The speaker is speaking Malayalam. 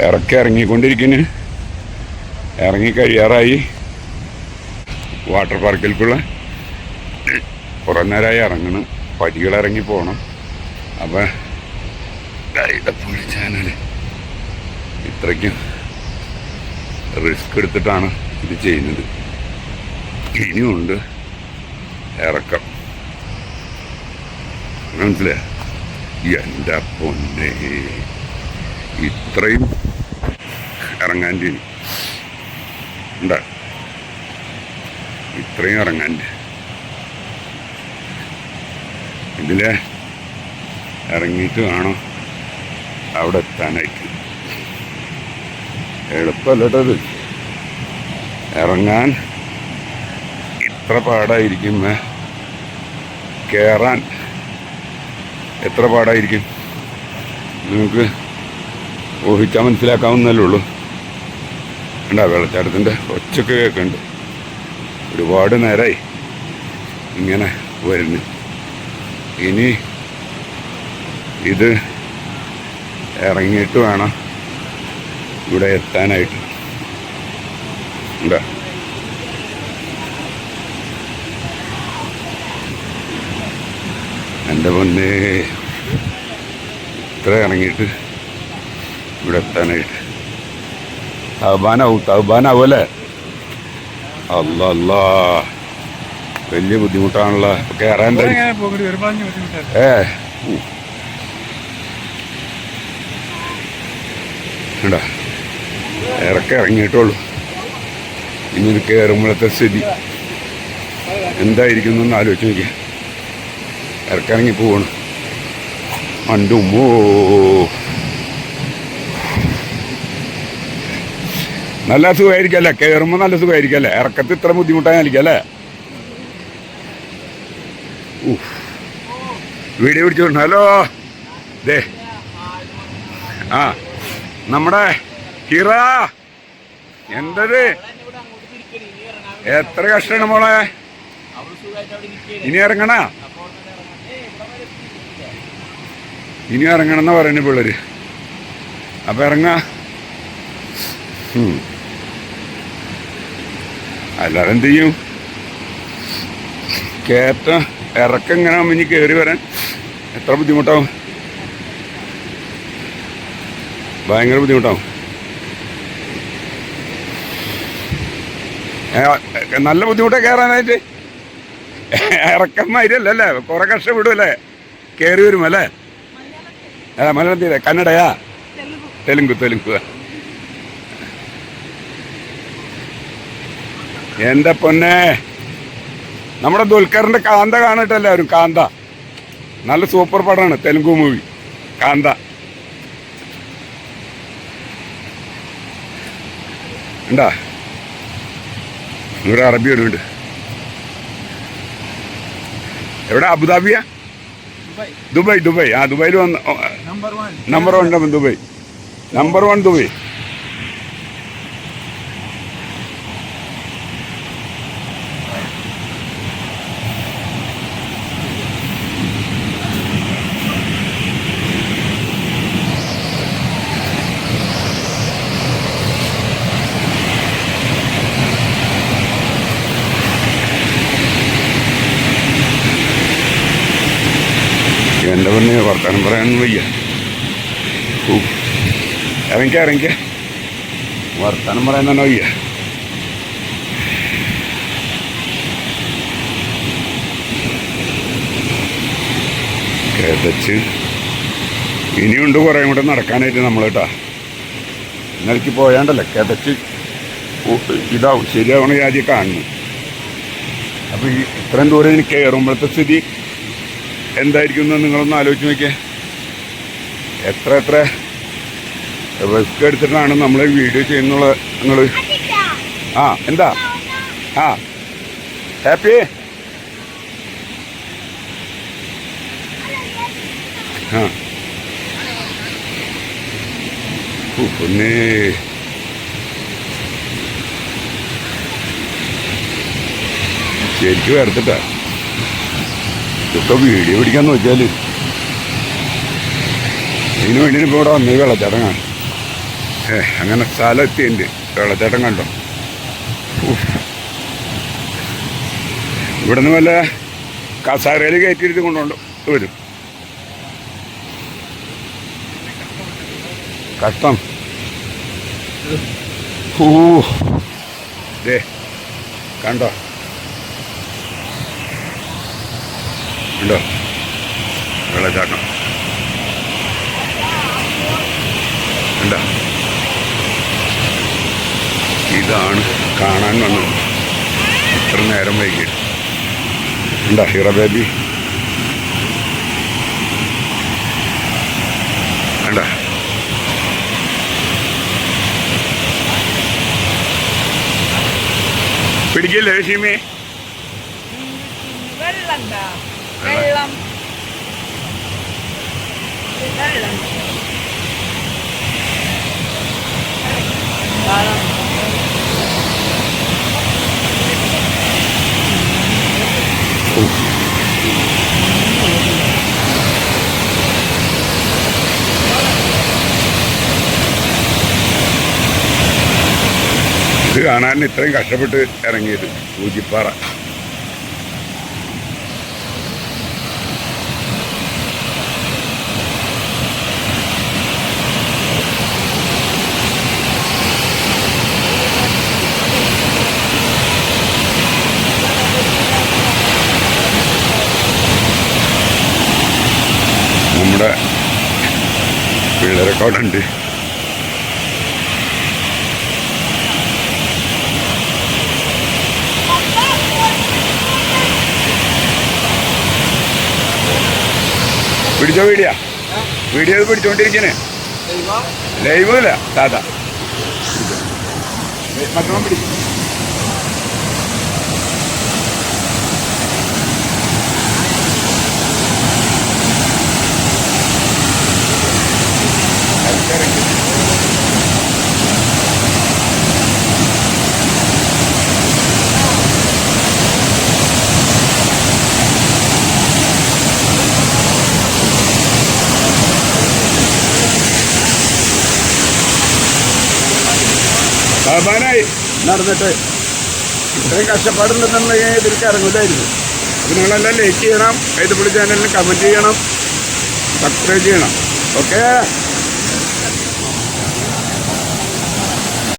ഇറക്കി ഇറങ്ങിക്കൊണ്ടിരിക്കുന്നു ഇറങ്ങി കഴിയാറായി. വാട്ടർ പാർക്കിലേക്കുള്ള കുറേ നേരമായി ഇറങ്ങണം. പടികൾ ഇറങ്ങി പോകണം അപ്പം ചാനൽ ഇത്രയ്ക്കും റിസ്ക് എടുത്തിട്ടാണ് ഇത് ചെയ്യുന്നത്. ഇനിയുണ്ട് ഇറക്കം. മനസ്സിലായ? എന്റെ പൊന്നെ. ഇത്രയും ഇറങ്ങാൻ ഇനി എന്താ ഇത്രയും ഇറങ്ങാന്റെ ഇതിലെ ഇറങ്ങിയിട്ട് വേണം അവിടെ എത്താനായിട്ട്. എളുപ്പമല്ലട്ടത് ഇറങ്ങാൻ ഇത്ര പാടായിരിക്കും. കയറാൻ എത്ര പാടായിരിക്കും? നിങ്ങൾക്ക് ഊഹിച്ചാൽ മനസ്സിലാക്കാവുന്നല്ലേ ഉള്ളൂ. ഉണ്ടാ വെള്ളച്ചാട്ടത്തിന്റെ? ഒച്ചക്ക് കേൾക്കുന്നുണ്ട് ഒരുപാട് നേരമായി ഇങ്ങനെ വരുന്നു. ഇനി ഇത് ഇറങ്ങിയിട്ട് വേണം ഇവിടെ എത്താനായിട്ട്. ഉണ്ടോ? എന്റെ പൊന്നേ ഇത്ര ഇറങ്ങിയിട്ട് ഇവിടെ എത്താനായിട്ട്. തൗബാനാവും തൗബാനാവും അല്ലേ അല്ല അല്ല വലിയ ബുദ്ധിമുട്ടാണല്ലോ. കയറാൻ ഏ ഊ. കണ്ടാ ഇറക്കം ഇറങ്ങിയിട്ടുള്ളൂ ഇനി കയറുമ്പോഴത്തെ സ്ഥിതി എന്തായിരിക്കും എന്നൊന്ന് ആലോചിച്ച് നോക്കിയ. ഇറക്കിറങ്ങി പോവാണ്. മണ്ടും നല്ല സുഖമായിരിക്കല്ലേ? കയറുമ്പോൾ നല്ല സുഖമായിരിക്കല്ലേ? ഇറക്കത്ത് ഇത്ര ബുദ്ധിമുട്ടായിരിക്കും അല്ലേ വീഡിയോ പിടിച്ചോണ്ട് ഹലോ. ദേ. ആ നമ്മുടെ ഹിറ എന്തത്? എത്ര കഷ്ടമാണ് മോളെ? ഇനി ഇറങ്ങണ? ഇനി ഇറങ്ങണം എന്നാ പറയുന്നത് പിള്ളേര്. അപ്പൊ ഇറങ്ങാ. അല്ലാതെ എന്ത് ചെയ്യും? കയറ്റം ഇറക്കം ഇങ്ങനെ ഇനി കയറി വരാൻ എത്ര ബുദ്ധിമുട്ടാവും? ഭയങ്കര ബുദ്ധിമുട്ടാവും. നല്ല ബുദ്ധിമുട്ടാ കയറാനായിട്ട് ഇറക്കം മാതിരിയല്ലേ കുറെ കഷ്ടപ്പെടുമല്ലേ കയറി വരും അല്ല മലയാളത്തിലെ കന്നഡയാ? തെലുങ്ക് തെലുങ്ക്. എന്റെ പൊന്നെ. നമ്മുടെ ദുൽഖറിന്റെ കാന്ത കാണട്ടെ എല്ലാവരും. കാന്ത. നല്ല സൂപ്പർ പടമാണ് തെലുങ്ക് മൂവി കാന്ത. ഉണ്ടാ ഇവിടെ അറബി വരുന്നുണ്ട് എവിടെ? അബുദാബിയാ? ദുബായ്. ദുബായ് ആ ദുബായിൽ വന്ന് number one Dubai. Number one Dubai. എന്റെ പിന്നെ വർത്താനം പറയാൻ വയ്യ. ഇറങ്ങിക്ക ഇറങ്ങിക്ക. വർത്താനം പറയാൻ തന്നെ വയ്യ. കേതച്ച്. ഇനിയുണ്ട് കുറേ കൂടെ നടക്കാനായിട്ട് നമ്മൾ കേട്ടാ ഇന്നലേക്ക് പോയാണ്ടല്ലേ കേതച്ച്. ഇതാവും ശരിയാവണ ആദ്യം കാണുന്നു അപ്പോൾ ഈ ഇത്രയും ദൂരം ഇനി കയറുമ്പോഴത്തെ സ്ഥിതി എന്തായിരിക്കും എന്ന് നിങ്ങളൊന്ന് ആലോചിച്ച് നോക്കിയേ. എത്ര എത്ര റിസ്ക് എടുത്തിട്ടാണ് നമ്മൾ വീഡിയോ ചെയ്യുന്നുള്ള നിങ്ങൾ ആ എന്താ? ആ ഹാപ്പി? ആ. പൊന്നേ. ശരിക്കും വരത്തിട്ടാ ഇതൊക്കെ വീഡിയോ പിടിക്കാന്ന് വെച്ചാൽ ഇതിനു വേണ്ടി ഇപ്പോൾ ഇവിടെ വന്നത് വെള്ളച്ചാട്ടങ്ങാണ് ഏ അങ്ങനെ സ്ഥലം എത്തിയുണ്ട് വെള്ളച്ചാട്ടം കണ്ടോ. ഇവിടുന്ന് വല്ല കസാരയിൽ കയറ്റിയിരുത്തി കൊണ്ടുകൊണ്ട് വരും. കഷ്ടം. ദേ കണ്ടോ? ഉണ്ടോ? വെള്ളച്ചാട്ടം ഉണ്ടോ ഇതാണ് കാണാൻ വന്നത്. ഇത്ര നേരം വൈകിട്ട് ഉണ്ടോ ഹീറ ബേബി? ഉണ്ടോ പിടിക്കില്ലേ ഷീമേ? വെള്ളം വെള്ളം. വെള്ളം ഇത് കാണാൻ ഇത്രയും കഷ്ടപ്പെട്ട് ഇറങ്ങിയത് സൂചിപ്പാറ നമ്മുടെ ഉണ്ട് പിടിച്ചോ വീഡിയോ? വീഡിയോ പിടിച്ചോണ്ടിരിക്കണേ. ലൈവ്? അല്ല സാധാ. മറ്റൊന്നും പിടിക്കും. സാധാരണയായി നടന്നിട്ട് ഇത്രയും കഷ്ടപ്പാടുണ്ടെന്നുണ്ടെങ്കിൽ ഇതിലേക്ക് ഇറങ്ങില്ലായിരുന്നു അപ്പോൾ നിങ്ങളെല്ലാം ലൈക്ക് ചെയ്യണം കൈതപ്പള്ളി ചാനലിന് കമന്റ് ചെയ്യണം സബ്സ്ക്രൈബ് ചെയ്യണം. ഓക്കേ